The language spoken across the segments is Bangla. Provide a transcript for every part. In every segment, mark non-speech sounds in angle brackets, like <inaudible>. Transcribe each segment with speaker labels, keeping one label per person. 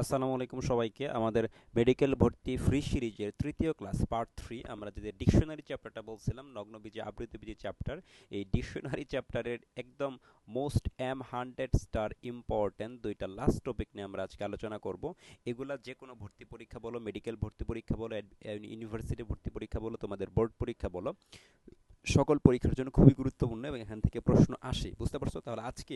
Speaker 1: আসসালামু আলাইকুম সবাইকে। আমাদের মেডিকেল ভর্তি ফ্রি সিরিজের তৃতীয় ক্লাস, পার্ট থ্রি, আমরা যে ডিকশনারি চ্যাপ্টারটা বলছিলাম, নগ্নবীজি আবৃত্তিবীজি চ্যাপ্টার, এই ডিকশনারি চ্যাপ্টারের একদম most M hundred star important দুইটা লাস্ট টপিক নিয়ে আমরা আজকে আলোচনা করব। এগুলা যে কোনো ভর্তি পরীক্ষা বলো, মেডিকেল ভর্তি পরীক্ষা বলো ইউনিভার্সিটি ভর্তি পরীক্ষা বলো, তোমাদের বোর্ড পরীক্ষা বলো সকল পরীক্ষার জন্য খুবই গুরুত্বপূর্ণ এবং এখান থেকে প্রশ্ন আসে। বুঝতে পারছ? তাহলে আজকে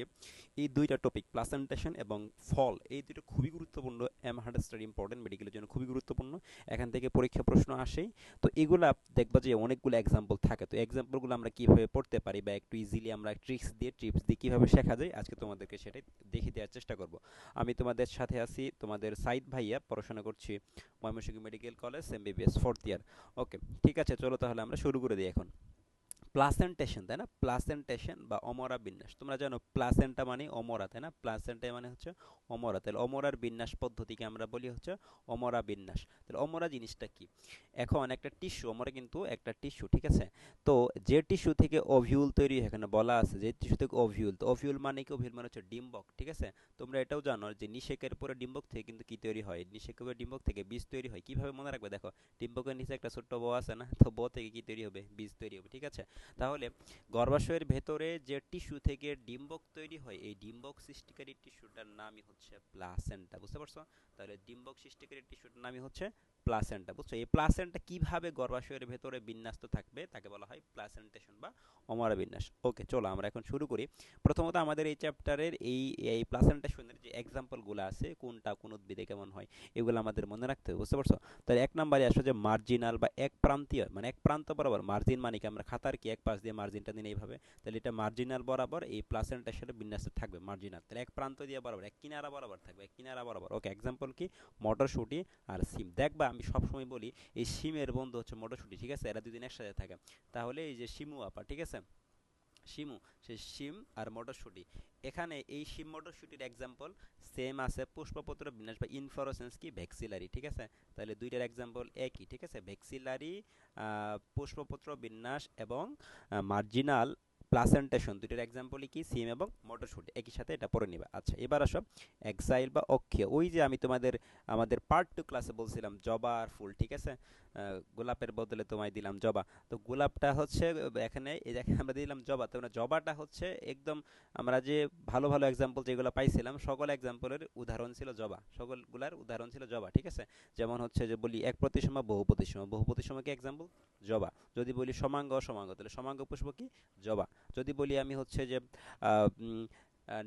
Speaker 1: এই দুইটা টপিক প্লাসেন্টেশন এবং ফল, এই দুটো খুবই গুরুত্বপূর্ণ এম হার্ডেস্টার ইম্পর্টেন্ট মেডিকেলের জন্য খুবই গুরুত্বপূর্ণ। এখান থেকে পরীক্ষা প্রশ্ন আসেই তো এগুলা দেখবা যে অনেকগুলো এক্সাম্পল থাকে। তো এক্সাম্পলগুলো আমরা কীভাবে পড়তে পারি বা একটু ইজিলি আমরা ট্রিক্স দিয়ে ট্রিপস দিয়ে কীভাবে শেখা যায়, আজকে তোমাদেরকে সেটাই দেখে দেওয়ার চেষ্টা করব। আমি তোমাদের সাথে আছি তোমাদের সাইদ ভাইয়া, পড়াশোনা করছি Mymensingh medical college MBBS fourth year okay ঠিক আছে, চলো তাহলে আমরা শুরু করে দিই এখন। প্লাসেন্টেশন, তাই না? প্লাসেন্টেশন বা অমরা বিন্যাস। তোমরা জানো প্লাসেন্টা মানে অমরা, তাই না? প্লাসেন্টা মানে হচ্ছে অমরা। তাহলে অমরার বিন্যাস পদ্ধতিকে আমরা বলি হচ্ছে অমরা বিন্যাস। তাহলে অমরা জিনিসটা কি? এখন একটা টিস্যু, অমরা কিন্তু একটা টিস্যু, ঠিক আছে? তো যে টিস্যু থেকে অভিউল তৈরি হয়, এখানে বলা আছে যে টিস্যু থেকে অভিউল। তো অভিউল মানে কি? অভিউল মানে হচ্ছে ডিম্বক, ঠিক আছে? তোমরা এটাও জানো যে নিষেকের পরে ডিম্বক থেকে কিন্তু কি তৈরি হয়? নিষেকের ডিম্বক থেকে বীজ তৈরি হয়। কীভাবে মনে রাখবে? দেখো, ডিম্বকের নিচে একটা ছোট্ট বউ আছে না? তো বউ থেকে কি তৈরি হবে? বীজ তৈরি হবে, ঠিক আছে? তাহলে গর্ভাশয়ের ভেতরে যে টিস্যু থেকে ডিম্বক তৈরি হয়, এই ডিম্বক সৃষ্টিকারী টিস্যুটার নামই হচ্ছে প্লাসেন্টা, বুঝতে পারছ? তাহলে ডিম্বক সৃষ্টিকারী টিস্যুটার নামই হচ্ছে প্লাসেন্টা বুঝছ? এই প্লাসেন্টা কীভাবে গর্ভাশয়ের ভেতরে বিন্যাস্ত থাকবে? তাকে বলা হয় প্লাসেন্টেশন বা অমরা বিন্যাস ওকে চলো আমরা এখন শুরু করি। প্রথমত আমাদের এই চ্যাপ্টারের এই এই প্লাসেন্টেশনের যে এক্সাম্পলগুলো আছে, কোনটা, কোন উদ্ভিদে কেমন হয়, এগুলো আমাদের মনে রাখতে হবে, বুঝতে পারছ? তাহলে এক নম্বরে আসলে যে মার্জিনাল বা এক প্রান্তীয় মানে এক প্রান্ত বরাবর মার্জিন মানে কি? আমরা খাতার কি? এক পাশ দিয়ে মার্জিনটা দিন এইভাবে। তাহলে এটা মার্জিনাল বরাবর এই প্লাসেন্টেশনের বিন্যাসে থাকবে মার্জিনাল তাহলে এক প্রান্ত দিয়ে বরাবর, এক কিনারা বরাবর থাকবে, এক কিনারা বরাবর। ওকে এক্সাম্পল কি? মটরশুঁটি আর সিম। দেখবা আমি সবসময় বলি, এই শিমের বন্ধু হচ্ছে মটরশুঁটি, ঠিক আছে? এরা দুদিন একসাথে থাকে। তাহলে এই যে শিমু আপা, ঠিক আছে? শিমু, সে শিম আর মটরশুঁটি। এখানে এই শিম মটরশুঁটির এক্সাম্পল সেম আছে পুষ্পপত্র বিন্যাস বা ইনফ্লোরেসেন্স কি? ভ্যাক্সিলারি ঠিক আছে? তাহলে দুইটার এক্সাম্পল একই, ঠিক আছে? ভ্যাক্সিলারি পুষ্পপত্র বিন্যাস এবং মার্জিনাল প্লাসেন্টেশন দুইটার এক্সাম্পলই কি? সিম এবং মটরশুঁটি। একই সাথে এটা পড়ে নিবা। আচ্ছা এবার আসো। এক্সাইল বা অক্ষীয়। ওই যে আমি তোমাদের, আমাদের পার্ট টু ক্লাসে বলছিলাম, জবা আর ফুল, ঠিক আছে? গোলাপের বদলে তোমায় দিলাম জবা। তো গোলাপটা হচ্ছে, এখানে দেখে আমরা দিলাম জবা। তো জবাটা হচ্ছে একদম, আমরা যে ভালো ভালো এক্সাম্পল যেগুলো পাইছিলাম, সকল এক্সাম্পলের উদাহরণ ছিল জবা। সকলগুলার উদাহরণ ছিল জবা, ঠিক আছে? যেমন হচ্ছে যে বলি এক প্রতিসম বহু প্রতিসম। বহু প্রতিসম কি এক্সাম্পল জবা। যদি বলি সমাঙ্গ, অসমাঙ্গ, তাহলে সমাঙ্গ পুষ্প কি? জবা। যদি বলি আমি হচ্ছে যে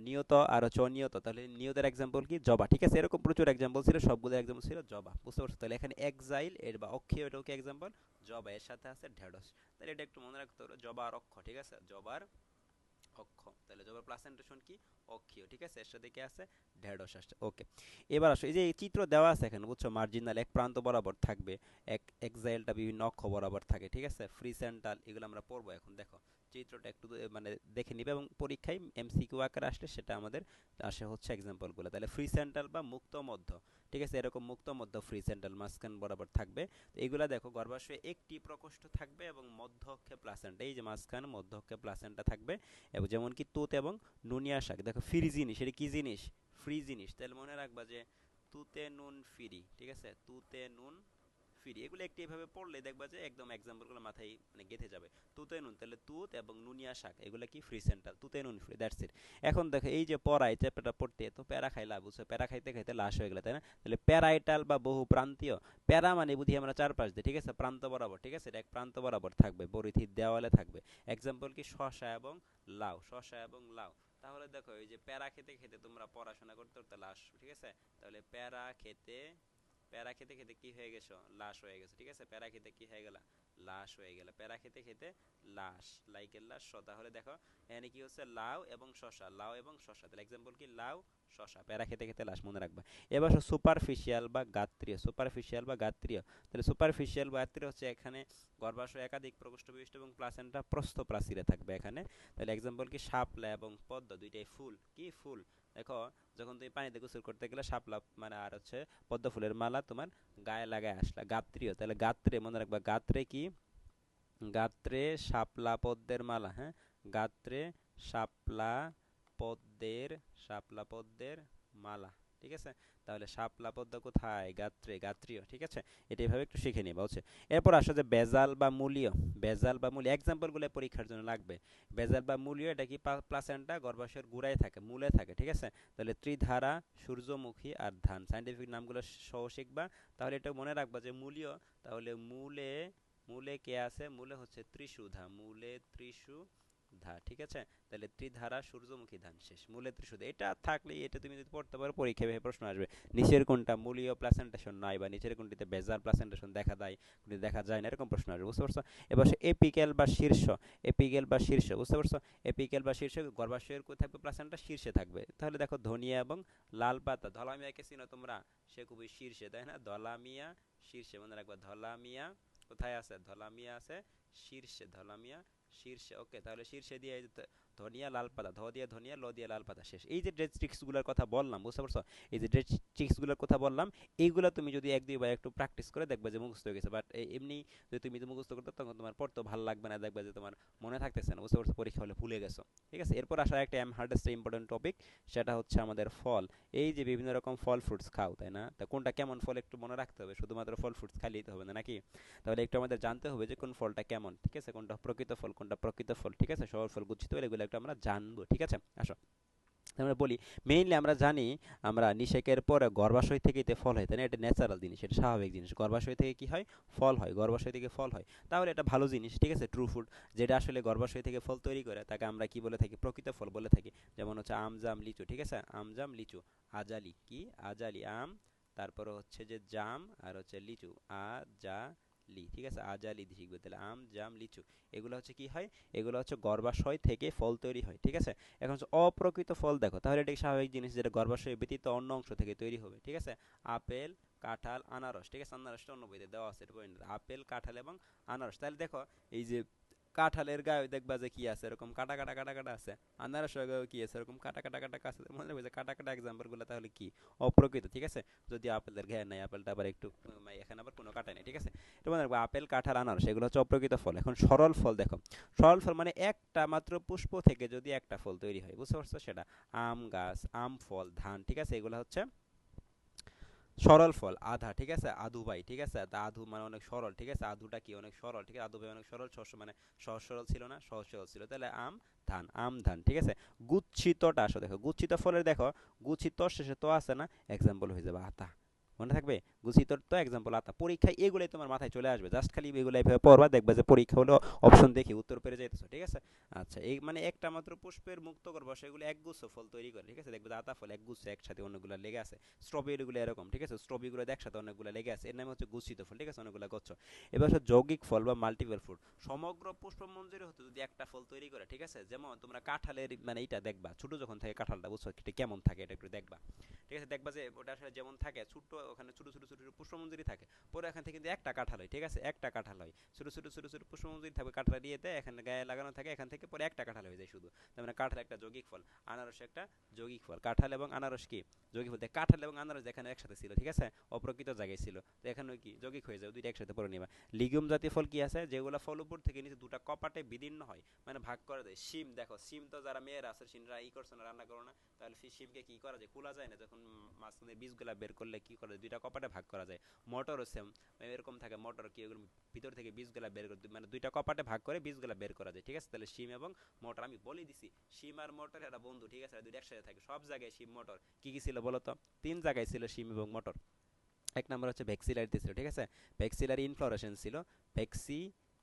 Speaker 1: নিয়ত আর হচ্ছে অনিয়ত, তাহলে নিয়তের এক্সাম্পল কি? জবা। ঠিক আছে? এরকম প্রচুর এক্সাম্পল ছিল, সবগুলো এক্সাম্পল ছিল জবা। বুঝতে পারছ? তাহলে এখানে এক্সাইল এর বা অক্ষয় এটাও কি এক্সাম্পল জবা। এর সাথে আছে ঢেঁড়স। তাহলে এটা একটু মনে রাখতে হবে, জবা আর অক্ষ, ঠিক আছে? জবার অক্ষ। তাহলে জবার প্লাসেন্টেশন কি? অক্ষীয়। ঠিক আছে? এর সাথে কি আছে? ঢেঁড়স আসছে। ওকে এবার আসো, এই যে চিত্র দেওয়া আছে এখানে, বুঝছ? মার্জিনাল এক প্রান্ত বরাবর থাকবে, এক এক্সাইলটা বিভিন্ন অক্ষ বরাবর থাকে, ঠিক আছে? ফ্রি সেন্টাল এগুলো আমরা পড়ব এখন, দেখো। চিত্রটা একটু মানে দেখে নিবে এবং পরীক্ষায় এমসিকিউ আকারে আসলে সেটা আমাদের আসে হচ্ছে এক্সাম্পলগুলো তাহলে ফ্রি সেন্ট্রাল বা মুক্ত মধ্য, ঠিক আছে? এরকম মুক্ত মধ্য ফ্রি সেন্ট্রাল মাঝখান বরাবর থাকবে। তো এইগুলা দেখো, গর্ভাশয়ে একটি প্রকোষ্ঠ থাকবে এবং মধ্যক্ষে প্লাসেন্টা এই যে মাঝখান মধ্য অক্ষে প্লাসেন্টা থাকবে। এবং যেমন কি তুত এবং নুনিয়া শাক। দেখো ফ্রি জিনিস, এটা কি জিনিস? ফ্রি জিনিস। তাহলে মনে রাখবা যে তুতে নুন ফ্রি ঠিক আছে? তুতে নুন ফিরি এগুলো একটি এভাবে পড়লে দেখবা যে একদম এক্সাম্পলগুলো মাথায় মানে গেঁথে যাবে। তুতে নুন তাহলে তুত এবং নুনিয়া শাক, এগুলো কি ফ্রি সেন্টার তুতে নুন ফ্রি দ্যাটস ইট এখন দেখো, এই যে পড়াই চ্যাপ্টারটা পড়তে, তো প্যারা খাই লাভ, বুঝছ? প্যারা খাইতে খাইতে লাশ হয়ে গেলে, তাই না? তাহলে প্যারাইটাল বা বহু প্রান্তীয় প্যারা মানে বুঝি আমরা চারপাশ দিয়ে, ঠিক আছে? প্রান্ত বরাবর, ঠিক আছে? এটা এক প্রান্ত বরাবর থাকবে পরিধির দেওয়ালে থাকবে। এক্সাম্পল কি? শশা এবং লাউ শশা এবং লাউ। তাহলে দেখো, এই যে প্যারা খেতে খেতে তোমরা পড়াশোনা করতে করতে লাশ, ঠিক আছে? তাহলে প্যারা খেতে প্যারা খেতে খেতে কি হয়ে গেছো? লাশ হয়ে গেছে, ঠিক আছে? প্যারা খেতে কি হয়ে গেল? লাশ হয়ে গেল। প্যারা খেতে খেতে লাশ, লাইকের লাশ, স। তাহলে দেখো, এখানে কি হচ্ছে? লাউ এবং শশা লাউ এবং শশা তাহলে এক্সাম্পল কি? লাউ শশা প্যারা খেতে খেতে লাশ, মনে রাখবা। এবার সুপারফিশিয়াল বা গাত্রীয়। সুপারফিশিয়াল বা গাত্রীয়। তাহলে সুপারফিশিয়াল বা গাত্রীয় হচ্ছে এখানে গর্ভাশয় একাধিক প্রকোষ্ঠ বিশিষ্ট এবং প্লাসেন্টা প্রস্থ প্রাচীরে থাকবে এখানে। তাহলে এক্সাম্পল কি? শাপলা এবং পদ্ম, দুইটাই ফুল। কি ফুল? দেখো যখন তুমি পানিতে গোসল করতে গেলে শাপলা মানে আর হচ্ছে পদ্ম ফুলের মালা তোমার গায়ে লাগায় আসলা, গাত্রীয়। তাহলে গাত্রে মনে রাখবা, গাত্রে কি? গাত্রে শাপলা পদ্মের মালা হ্যাঁ? গাত্রে শাপলা পদ্মের শাপলা পদ্মের মালা। ঠিক আছে? তাহলে শাপলা পদ্মা কোথায়? গাত্রে, গাত্রীয়, ঠিক আছে? এটা এইভাবে একটু শিখে নিবা হচ্ছে এরপর আসো যে বেজাল বা মূলীয়। বেজাল বা মূলীয় এক্সাম্পলগুলো পরীক্ষার জন্য লাগবে। বেজাল বা মূলীয়, এটা কি প্লাসেন্টা গর্ভাশয়ের গুড়ায় থাকে, মূলে থাকে, ঠিক আছে? তাহলে ত্রিধারা, সূর্যমুখী আর ধান। সাইন্টিফিক নামগুলো সহ শিখবা। তাহলে এটা মনে রাখবা যে মূলীয়, তাহলে মূলে মূলে কে আছে? মূলে হচ্ছে ত্রিশুধা মূলে ত্রিশু ধা ঠিক আছে? তাহলে ত্রিধারা, সূর্যমুখী ধান, শেষ। মূলে ত্রিশুধা এটা থাকলে, এটা তুমি যদি পড়তে পারো পরীক্ষায় ভেবে প্রশ্ন আসবে। নিচের কোনটা মূলীয় প্লাসেন্টেশন নাই বা নিচের কোনটিতে বেজার প্লাসেন্টেশন দেখা দেয়, কোনটি দেখা যায় না, এরকম প্রশ্ন আসবে, বুঝতে পারছ? এবার এপিক্যাল বা শীর্ষ। এপিক্যাল বা শীর্ষ, বুঝতে পারছ? এপিক্যাল বা শীর্ষ গর্ভাশয়ের কোথায় থাকবে প্লাসেন্টটা শীর্ষে থাকবে। তাহলে দেখো, ধনিয়া এবং লাল পাতা, ধলামিয়াকে চিনো তোমরা? সে খুবই শীর্ষে, তাই না? ধলামিয়া শীর্ষে, মনে রাখবা, ধলামিয়া কোথায় আছে? ধলামিয়া আছে শীর্ষে, ধলামিয়া শীর্ষে ওকে তাহলে শীর্ষে দিয়ে ধনিয়া, লাল পাতা ধ দিয়ে ধনিয়া, ল দিয়ে লাল পাতা, শেষ। এই যে ড্রেস ট্রিক্সগুলোর কথা বললাম, বুঝতে পারছ? এই যে ড্রেস ট্রিক্সগুলোর কথা বললাম, এইগুলো তুমি যদি এক দুইবার একটু প্র্যাকটিস করে দেখবে যে মুখস্থ হয়ে গেছে। বাট এমনি যদি তুমি মুখস্থ করতে তখন তোমার পড়তে ভালো লাগবে না, দেখবে যে তোমার মনে থাকতেছে না, বুঝতে পারছ? পরীক্ষা হলে ভুলে গেছো। ঠিক আছে? এরপর আসা একটা এম হার্ডেস্ট ইম্পর্টেন্ট টপিক সেটা হচ্ছে আমাদের ফল। এই যে বিভিন্ন রকম ফল ফ্রুটস খাও, তাই না? তা কোনটা কেমন ফল একটু মনে রাখতে হবে? শুধুমাত্র ফল ফ্রুটস খালিই তো হবে না, নাকি? তাহলে একটু আমাদের জানতে হবে যে কোন ফলটা কেমন, ঠিক আছে? কোনটা প্রকৃত ফল, কোনটা প্রকৃত ফল, ঠিক আছে? সহজ ফল, গুচ্ছিত এগুলো একটু আমরা জানব, ঠিক আছে? আসো। আমরা বলি মেইনলি আমরা জানি আমরা নিষেকের পরে গর্ভাশয় থেকে এতে ফল হয়, তাই না? এটা ন্যাচারাল জিনিস, এটা স্বাভাবিক জিনিস। গর্ভাশয় থেকে কি হয়? ফল হয়, গর্ভাশয় থেকে ফল হয়। তাহলে এটা ভালো জিনিস, ঠিক আছে? ট্রু ফুড যেটা আসলে গর্ভাশয় থেকে ফল তৈরি করে, তাকে আমরা কি বলে থাকি? প্রকৃত ফল বলে থাকি। যেমন হচ্ছে আম, জাম, লিচু, ঠিক আছে? আম, জাম, লিচু, আজালি, কি? আজালি, আম, তারপরে হচ্ছে যে জাম আর হচ্ছে লিচু, আ, জা লি, ঠিক আছে? আজা লিদি শিখবে। তাহলে আম, জাম, লিচু, এগুলো হচ্ছে কি হয়? এগুলো হচ্ছে গর্ভাশয় থেকে ফল তৈরি হয়, ঠিক আছে? এখন হচ্ছে অপ্রকৃত ফল দেখো, তাহলে এটা স্বাভাবিক জিনিস যেটা গর্ভাশয় ব্যতীত অন্য অংশ থেকে তৈরি হবে, ঠিক আছে? আপেল, কাঁঠাল, আনারস, ঠিক আছে? আনারসটা অন্য বইতে দেওয়া আছে আপেল, কাঁঠাল এবং আনারস। তাহলে দেখো, এই যে কাঁঠালের গায়ে দেখবা যে কি আছে, এরকম কাটা কাটা কাটা কাটা আছে। আনারসের গায়ে কি আছে, এরকম কাটা কাটা কাটা আছে। মনে রাখবে যে কাটা কাটা এক্সাম্পলগুলো তাহলে কি? অপ্রকৃত, ঠিক আছে? যদি আপেলের গায়ে নাই, আপেলটা আবার একটু এখানে আবার কোনো কাটা নেই, ঠিক আছে? এটা মনে রাখবে, আপেল, কাঁঠাল, আনারস, এগুলো হচ্ছে অপ্রকৃত ফল। এখন সরল ফল দেখো। সরল ফল মানে একটা মাত্র পুষ্প থেকে যদি একটা ফল তৈরি হয়, বুঝতে পারছ সেটা? আম গাছ, আম ফল, ধান, ঠিক আছে? এগুলো হচ্ছে সরল ফল, আধা, ঠিক আছে? আধু ভাই, ঠিক আছে? আধু মানে অনেক সরল, ঠিক আছে? আধুটা কি অনেক সরল? ঠিক আছে? আধু ভাই অনেক সরল শস্য মানে সহজ সরল ছিল না? সহজ সরল ছিল। তাহলে আম, ধান আম, ধান, ঠিক আছে? গুচ্ছিতটা আসো দেখো। গুচ্ছিত ফলের দেখো, গুচ্ছিত শেষে তো আছে না? এক্সাম্পল হয়ে যাবে, আতা। মনে থাকবে? গুছিত তো এক্সাম্পল আতা পরীক্ষায় এগুলোই তোমার মাথায় চলে আসবে। জাস্ট খালি এগুলো এইভাবে পড়বা, দেখবে যে পরীক্ষা হলো অপশন দেখি উত্তর পেরে যাইতেছো, ঠিক আছে? আচ্ছা এই মানে একটা মাত্র পুষ্পের মুক্ত করব সেগুলো একগুচ্ছ ফল তৈরি করে, ঠিক আছে? দেখবে আতা ফল একগুচ্ছ একসাথে অনেকগুলো লেগে আছে। স্ট্রবেরিগুলো এরকম, ঠিক আছে? স্ট্রবেরিগুলো একসাথে অনেকগুলো লেগে আছে। এর নাম হচ্ছে গুচ্ছিত ফল, ঠিক আছে? অনেকগুলো গচ্ছ। এবার হচ্ছে যৌগিক ফল বা মাল্টিপল ফ্রুট সমগ্র পুষ্প মঞ্জুরি হতে যদি একটা ফল তৈরি করে, ঠিক আছে? যেমন তোমরা কাঁঠালের মানে এইটা দেখবা, ছোট যখন থাকে কাঁঠালটা, বুঝছ? এটা কেমন থাকে, এটা একটু দেখবা। ঠিক আছে? দেখবা যে ওটা আসলে যেমন থাকে ছোট ওখানে ছোট ছোট ছোট পুষ্পমঞ্জুরি থাকে। পরে এখান থেকে কিন্তু একটা কাঁঠাল হয়, ঠিক আছে? একটা কাঁঠাল হয়। ছোট ছোট ছোট ছোটো পুষ্পমঞ্জুরি থাকবে কাঁঠাল দিয়ে দেয়, এখানে গায়ে লাগানো থাকে, এখান থেকে পরে একটা কাঁঠাল হয়ে যায় শুধু। তার মানে কাঁঠাল একটা যৌগিক ফল, আনারস একটা যৌগিক ফল। কাঁঠাল এবং আনারস কি? যৌগিক ফল কাঁঠাল এবং আনারস এখানে একসাথে ছিল, ঠিক আছে? অপ্রকৃত জায়গায় ছিল। তো এখানে কি? যৌগিক হয়ে যাবে দুইটা একসাথে পরে নিবা। লিগুম জাতীয় ফল কি আছে? যেগুলো ফল উপর থেকে নিচে দুটা কপাটে বিদীর্ণ হয় মানে ভাগ করে দেয় শিম, দেখো, শিম তো যারা মেয়েরা আছে, শিমরা ই করছে না, রান্না করো না, তাহলে সেই শিমকে কি করা যায়? খোলা যায় না, যখন মাঝখানে বীজগুলা বের করলে কি করে দুইটা কপাটে ভাগ করা যায়। মোটরও সেম এরকম থাকে, মটর কি ওগুলো ভিতর থেকে বীজগুলা বের করে মানে দুইটা কপাটে ভাগ করে বীজগুলা বের করা যায়, ঠিক আছে? তাহলে শিম এবং মটর, আমি বলে দিছি, শিম আর মোটর একটা বন্ধু, ঠিক আছে? দুইটা একসাথে থাকে, সব জায়গায় শিম, মোটর, কি কি ছিল? বলো তো তিন জায়গায় ছিল শিম এবং মোটর। এক নম্বর হচ্ছে ভ্যাক্সিলারিতে ছিল, ঠিক আছে? ভ্যাক্সিলারি ইনফ্লোরেশন ছিল ভ্যাক্সি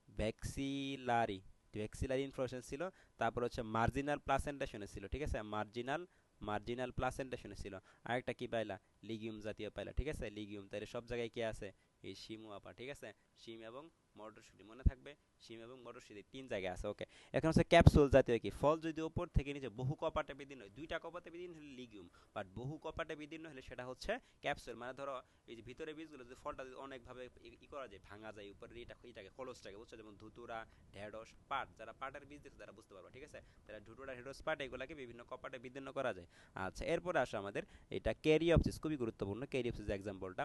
Speaker 1: ভ্যাক্সিলারি ভ্যাক্সিলারি ইনফ্লোরেশন ছিল, তারপর হচ্ছে মার্জিনাল প্লাসেন্টেশনে ছিল, ঠিক আছে? মার্জিনাল মার্জিনাল প্লাসেন্টেশনে ছিল। আরেকটা কি পাইলা? লিগিউম জাতীয় পাইলা, ঠিক আছে? লিগিউম, তাহলে সব জায়গায় কি আছে? এই শিমু আপা ঠিক আছে? শিম এবং মটরশুঁটি মনে থাকবে, শিম এবং মটরশুঁটি তিন জায়গায় আছে ওকে এখন হচ্ছে ক্যাপসুল জাতীয় কি? ফল যদি ওপর থেকে নিচে বহু কপাটে বিদীর্ণ হয়, দুইটা কপাটে বিদীর্ণ হলে লিগিউম বাট বহু কপাটে বিদীর্ণ হলে সেটা হচ্ছে ক্যাপসুল মানে ধরো, এই যে ভিতরে বীজগুলো, যদি ফলটা যদি অনেকভাবে ই করা যায়, ভাঙা যায়, উপরে এটা, এটাকে, খোলসটাকে, বুঝছ? যেমন ধুতুরা, ঢেঁড়স, পাট, যারা পাটের বীজ দেখছে তারা বুঝতে পারব, ঠিক আছে? তারা ধুতুরা, ঢেঁড়স, পাট, এগুলাকে বিভিন্ন কপাটে বিদীর্ণ করা যায়। আচ্ছা এরপরে আসে আমাদের এটা ক্যারিঅপসিস খুবই গুরুত্বপূর্ণ। ক্যারিঅপসিস এক্সাম্পলটা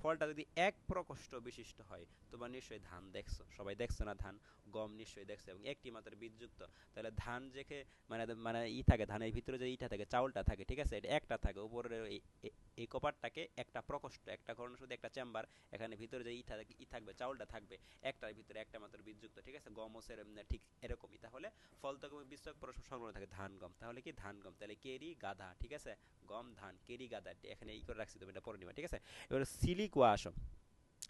Speaker 1: ফলটা যদি এক প্রকোষ্ঠ বিশিষ্ট হয়, তোমার নিশ্চয়ই ধান দেখছ? সবাই দেখছ না ধান? গম নিশ্চয়ই দেখছ এবং একটি মাত্র বীজযুক্ত। তাহলে ধান যেকে মানে মানে ই থাকে, ধানের ভিতরে যে ইটা থাকে চাউলটা থাকে, ঠিক আছে? এটা একটা থাকে, উপরের এই কপারটাকে একটা প্রকোষ্ঠ, একটা ঘরণ শুধু একটা চেম্বার এখানে ভিতরে যে ই ই থাকবে, চাউলটা থাকবে, একটার ভিতরে একটা মাত্র বীজযুক্ত, ঠিক আছে? গম ওসের ঠিক এরকমই। তাহলে ফল তখন বীজক পরস্পর সংলগ্ন থাকে ধান, গম। তাহলে কি ধান, গম? তাহলে কেরি, গাধা, ঠিক আছে? গম, ধান, কেরি, গাধা এখানে ই করে রাখছি, তুমি এটা পরে নিবা, ঠিক আছে? এবার সিলিকুয়া আসো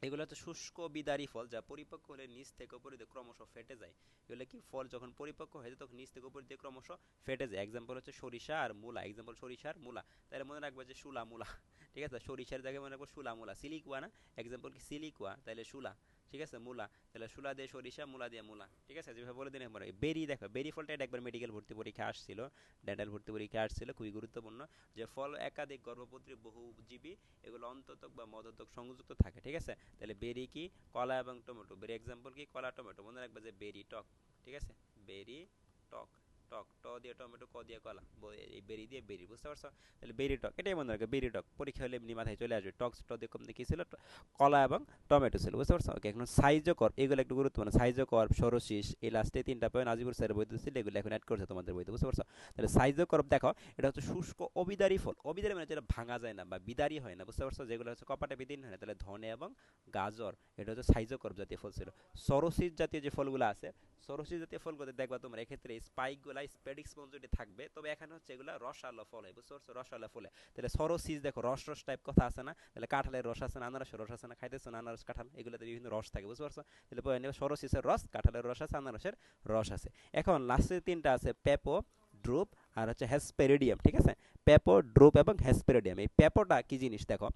Speaker 1: এগুলো হচ্ছে শুষ্ক বিদারি ফল, যা পরিপক্ক হলে নিচ থেকে উপরে দিয়ে ক্রমশ ফেটে যায়। এগুলো কি? ফল যখন পরিপক্ক হয়ে যায়, তখন নিচ থেকে উপরে দিয়ে ক্রমশ ফেটে যায়। এক্সাম্পল হচ্ছে সরিষা আর মূলা। এক্সাম্পল সরিষা আর মূলা। তাহলে মনে রাখবে যে শুলা মূলা। <laughs> ঠিক আছে? সরিষার জায়গায় মনে রাখব শুলা মূলা। সিলিকুয়া না? এক্সাম্পল কি? সিলিকুয়া তাহলে শুলা। ঠিক আছে, মূলা। তাহলে শুলা দিয়ে সরিষা, মূলা দিয়ে মূলা। ঠিক আছে, যেভাবে বলে দিন একবার বেরি দেখো, বেরি ফলটা একবার মেডিকেল ভর্তি পরীক্ষা আসছিল। ডেন্টাল ভর্তি পরীক্ষা আসছিল, খুবই গুরুত্বপূর্ণ। যে ফল একাধিক গর্ভপত্রী বহুজীবী এগুলো অন্ততক বা মদতক সংযুক্ত থাকে, ঠিক আছে? তাহলে বেরি কি? কলা এবং টমেটো। বেরি এক্সাম্পল কি? কলা, টমেটো। মনে রাখবে যে বেরি টক, ঠিক আছে? বেরি টক। টক, ট দিয়ে টমেটো, ক দিয়ে কলা। এই বেরি দিয়ে বেরি, বুঝতে পারছ? তাহলে বেরি টক, এটাই মনে রাখবে, বেরি টক। পরীক্ষা হলে এমনি মাথায় চলে আসবে। টক, ট দিয়ে কম দিয়ে ছিল? কলা এবং টমেটো ছিল, বুঝতে পারছ? ওকে, এখন সাইজ কর এগুলো একটু গুরুত্বপূর্ণ। সাইজ কর সরশিস এই লাস্টে তিনটা পয়েন্ট আজিবুর স্যারের বইতে ছিল, এগুলো এখন অ্যাড করছে তোমাদের বইতে, বুঝতে পারছ? তাহলে সাইজ করব দেখো, এটা হচ্ছে শুষ্ক অবিদারি ফল। অবিদারি মানে যেটা ভাঙা যায় না বা বিদারি হয় না, বুঝতে পারছ? যেগুলো হচ্ছে কপাটে বিদিন হয় না, তাহলে ধনে এবং গাজর, এটা হচ্ছে সাইজ করব জাতীয় ফল ছিল। সরসিস জাতীয় যে ফলগুলো আছে, সরসিস জাতীয় ফলগুলো দেখবা তোমরা, এক্ষেত্রে স্পাইকগুলা স্পেডিক্স যদি থাকবে, তবে এখানে হচ্ছে এগুলো রসালো ফল হয়, বুঝতে পারছ? রসালো ফলে তাহলে সরসিস দেখো, রস রস টাইপ কথা আছে না? তাহলে কাঁঠালের রস আছে না, আনারসের রস আছে না? খাইতেছো না আনারস, কাঁঠাল? এগুলোতে বিভিন্ন রস থাকে, বুঝতে পারছ? তাহলে সরসিসের রস, কাঁঠালের রস আছে, আনারসের রস আছে। এখন লাস্টের তিনটা আছে, পেপো ড্রুপ আর হচ্ছে হ্যাসপেরিডিয়াম, ঠিক আছে? পেপো ড্রুপ এবং হ্যাসপেরিডিয়াম, এই পেপোটা কি জিনিস দেখো?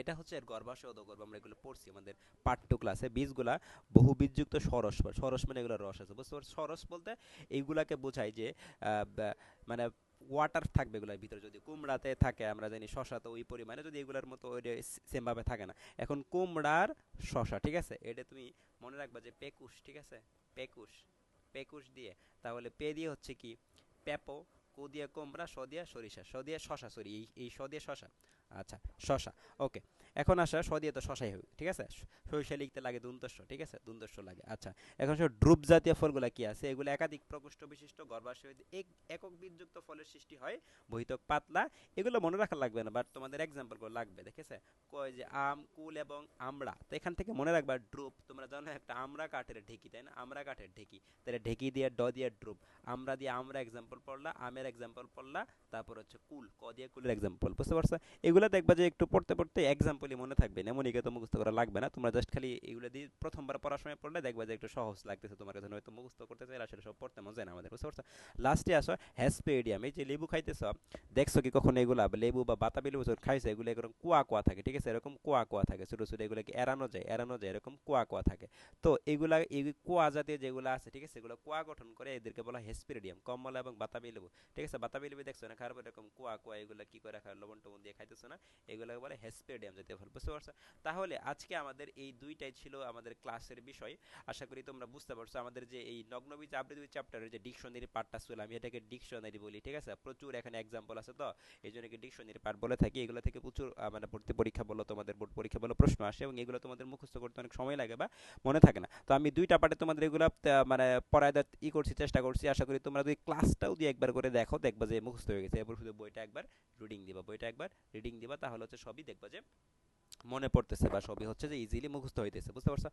Speaker 1: এটা হচ্ছে এর গর্ভাশয় অধগর্ভ আমরা এগুলো পড়ছি আমাদের পাঠ্য ক্লাসে বীজগুলা বহু বীজযুক্ত সরস সরস মানে এগুলো রস আছে। বুঝতে পারছ? সরস বলতে এইগুলাকে বোঝায় যে মানে ওয়াটার থাকবে এগুলোর ভিতরে। যদি কুমড়াতে থাকে, আমরা জানি শশা তো ওই পরিমাণে। যদি এগুলোর মতো ওই সেমভাবে থাকে না। এখন কুমড়ার শশা, ঠিক আছে? এটা তুমি মনে রাখবা যে পেকুশ, ঠিক আছে? পেকুশ পেকুশ দিয়ে। তাহলে পে দিয়ে হচ্ছে কি? পেপো, কু দিয়ে কুমড়া, স দিয়ে সরিষা সদিয়া দিয়ে শশা, সরি, এই এই স দিয়ে শশা। আচ্ছা শশা, ওকে। এখন আসা স দিয়ে তো শশাই হবে, ঠিক আছে? সরিষা লিখতে লাগে দুন্তস্ব ঠিক আছে? দুন্তস্ব লাগে আচ্ছা। এখন সব ড্রুপ জাতীয় ফলগুলো কি আছে? এগুলো একাধিক প্রকোষ্ঠ বিশিষ্ট গর্ভাশয় এক, একক বীজযুক্ত ফলের সৃষ্টি হয় বহিতক পাতলা। এগুলো মনে রাখা লাগবে না বাট তোমাদের এক্সাম্পল করে লাগবে, দেখেছে? কয় যে আম, কুল এবং আমড়া। তো এখান থেকে মনে রাখবা ড্রুপ তোমরা জানো একটা আমড়া কাঠের ঢেকি, তাই না? আমড়া কাঠের ঢেকি। তাহলে ঢেকি দিয়ে ড দিয়ে ড্রুপ আমরা দিয়ে আমরা এক্সাম্পল পড়লা, আমের এক্সাম্পল পড়লা, তারপর হচ্ছে কুল, ক দিয়ে কুলের এক্সাম্পল বুঝতে পারছ? এগুলো দেখবা যে একটু পড়তে পড়তে এক্সাম্পলই মনে থাকবে এমনই তো মুখস্থ করা লাগবে না। তোমরা জাস্ট খালি এগুলো দিয়ে প্রথমবার পড়ার সময় পড়লে দেখবা যে একটু সহজ লাগতেছে তোমার কাছে হয়তো মুখস্থ করতে চাই আসলে সব পড়তে মজা না আমাদের, বুঝতে পারছ? লাস্টে আসো হ্যাসপেডিয়াম এই যে লেবু খাইতেছ, দেখছ কি কখনো এগুলা লেবু বা বাতাবি লেবু খাইছে, এগুলো এরকম কুয়া কুয়া থাকে, ঠিক আছে? এরকম কুয়া কুয়া থাকে, ছোটো ছোটো এগুলোকে এড়ানো যায় এড়ানো যায়, এরকম কুয়া কুয়া থাকে। তো এগুলা, এই কুয়া জাতীয় যেগুলো আছে, ঠিক আছে? এগুলো কুয়া গঠন করে এদেরকে বলা হেসপেরিডিয়াম কমলা এবং বাতাবি লেবু, ঠিক আছে? বাতাবি লেবু দেখছ না? খারাপ এরকম কুয়া কুয়া এগুলো কি করে খায় লবণ টবণ দিয়ে খাইতেছো না, এগুলোকে বলে হেসপেরিডিয়াম জাতীয় ফল, বুঝতে পারছ? তাহলে আজকে আমাদের এই দুইটাই ছিল আমাদের ক্লাসের বিষয়। আশা করি তোমরা বুঝতে পারছ, আমাদের যে এই নগ্নবীজ আবৃত্তি চ্যাপ্টারের যে ডিকশনারি পার্টটা ছিল, আমি এটাকে ডিকশনারি বলি, ঠিক আছে? প্রচুর এখানে এক্সাম্পল আছে তো? এই জন্য ডিকশনারি পার্ট বলে থাকি। এগুলো থেকে প্রচুর মানে ভর্তি পরীক্ষা বলো, তোমাদের বোর্ড পরীক্ষা বলো, প্রশ্ন আসে এবং এগুলো তোমাদের মুখস্থ করতে অনেক সময় লাগে বা মনে থাকে না। তো আমি দুইটা পার্টে তোমাদের এগুলো মানে পড়ায় ই করছি, চেষ্টা করছি। আশা করি তোমরা দুই ক্লাসটাও দিয়ে একবার করে দেখো, দেখবা যে মুখস্থ হয়ে গেছে। এরপর শুধু বইটা একবার রিডিং দিবা, বইটা একবার রিডিং দিবা, তাহলে হচ্ছে সবই দেখবা যে মনে পড়তেছে বা সবই হচ্ছে যে ইজিলি মুখস্থ হইতেছে, বুঝতে পারছ?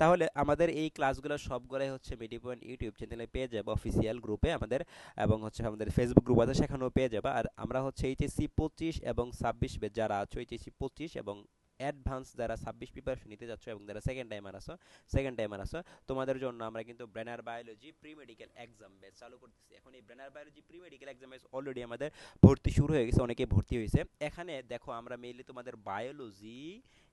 Speaker 1: তাহলে আমাদের এই ক্লাসগুলো সবগুলাই হচ্ছে মিডি পয়েন্ট ইউটিউব চ্যানেলে পেয়ে যাবে অফিসিয়াল গ্রুপে আমাদের, এবং হচ্ছে আমাদের ফেসবুক গ্রুপ আছে, সেখানেও পেয়ে যাবে। আর আমরা হচ্ছে এইচএসসি পঁচিশ এবং ছাব্বিশ যারা আছো এইচএসসি পঁচিশ এবং অ্যাডভান্স যারা ছাব্বিশ প্রিপারেশন নিতে যাচ্ছ এবং যারা সেকেন্ড টাইমার আসো সেকেন্ড টাইমার আসো তোমাদের জন্য আমরা কিন্তু Brainer biology pre medical exam batch চালু করতেছি। এখন এই Brainer biology pre medical exam batch already আমাদের ভর্তি শুরু হয়ে গেছে অনেকে ভর্তি হয়েছে। এখানে দেখো আমরা মেইনলি তোমাদের বায়োলজি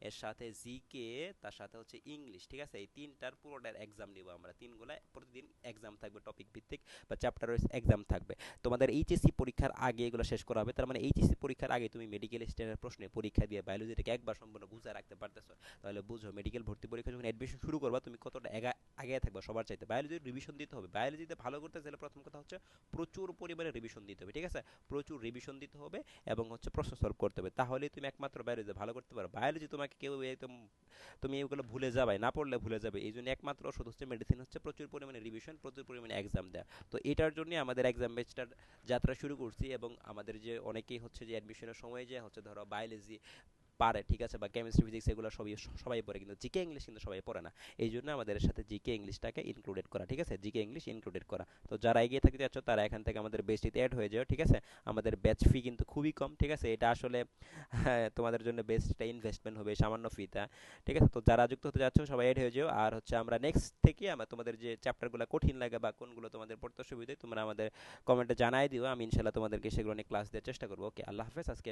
Speaker 1: এর সাথে জিকে তার সাথে হচ্ছে ইংলিশ ঠিক আছে? এই তিনটার পুরোটার এক্সাম নিব আমরা। তিনগুলা প্রতিদিন এক্সাম থাকবে টপিক ভিত্তিক বা চ্যাপ্টার ওয়াইজ এক্সাম থাকবে। তোমাদের এইচএসসি পরীক্ষার আগে এগুলো শেষ করা হবে। তার মানে এইচএসসি পরীক্ষার আগে তুমি মেডিকেল স্ট্যান্ডার্ড প্রশ্নে পরীক্ষা দিয়ে বায়োলজিটাকে একবার সম্পূর্ণ সম্পূর্ণ গুছিয়ে রাখতে পারতেছো? তাহলে বুঝো মেডিকেল ভর্তি পরীক্ষা যখন অ্যাডমিশন শুরু করবা, তুমি কতটা আগে থাকবা সবার চাইতে? বায়োলজি রিভিশন দিতে হবে। বায়োলজিতে ভালো করতে চাইলে প্রথম কথা হচ্ছে প্রচুর পরিমাণে রিভিশন দিতে হবে, ঠিক আছে? প্রচুর রিভিশন দিতে হবে এবং হচ্ছে প্রশ্ন সলভ করতে হবে। তাহলেই তুমি একমাত্র বায়োলজি ভালো করতে পারো। বায়োলজি তোমাকে কেউ একদম, তুমি এগুলো ভুলে যাবে না পড়লে ভুলে যাবে। এই জন্য একমাত্র ওষুধ হচ্ছে মেডিসিন হচ্ছে প্রচুর পরিমাণে রিভিশন প্রচুর পরিমাণে এক্সাম দেওয়া তো এটার জন্য আমাদের এক্সাম ব্যাচটার যাত্রা শুরু করছি এবং আমাদের যে অনেকেই হচ্ছে যে অ্যাডমিশনের সময় যে হচ্ছে ধরো বায়োলজি পারে ঠিক আছে? বা কেমিস্ট্রি ফিজিক্স এগুলো সবই সবাই পড়ে কিন্তু জিকে ইংলিশ কিন্তু সবাই পড়ে না। এই জন্য আমাদের সাথে জিকে ইংলিশটাকে ইনক্লুডেড করা ঠিক আছে? জিকে ইংলিশ ইনক্লুডেড করা। তো যারা এগিয়ে থাকতে যাচ্ছ তারা এখান থেকে আমাদের বেস্টিতে অ্যাড হয়ে যাও ঠিক আছে? আমাদের ব্যাচ ফি কিন্তু খুবই কম ঠিক আছে? এটা আসলে হ্যাঁ, তোমাদের জন্য বেস্টটা ইনভেস্টমেন্ট হবে সামান্য ফিটা ঠিক আছে? তো যারা যুক্ত হতে যাচ্ছ সবাই অ্যাড হয়ে যাও। আর হচ্ছে আমরা নেক্সট থেকে আমরা তোমাদের যে চ্যাপ্টারগুলো কঠিন লাগে বা কোনগুলো তোমাদের পড়তে অসুবিধা হয় তোমরা আমাদের কমেন্টে জানাই দিও। আমি ইনশাল্লাহ তোমাদেরকে সেগুলো নিয়ে ক্লাস দেওয়ার চেষ্টা করব। ওকে আল্লাহ হাফেজ। আজকে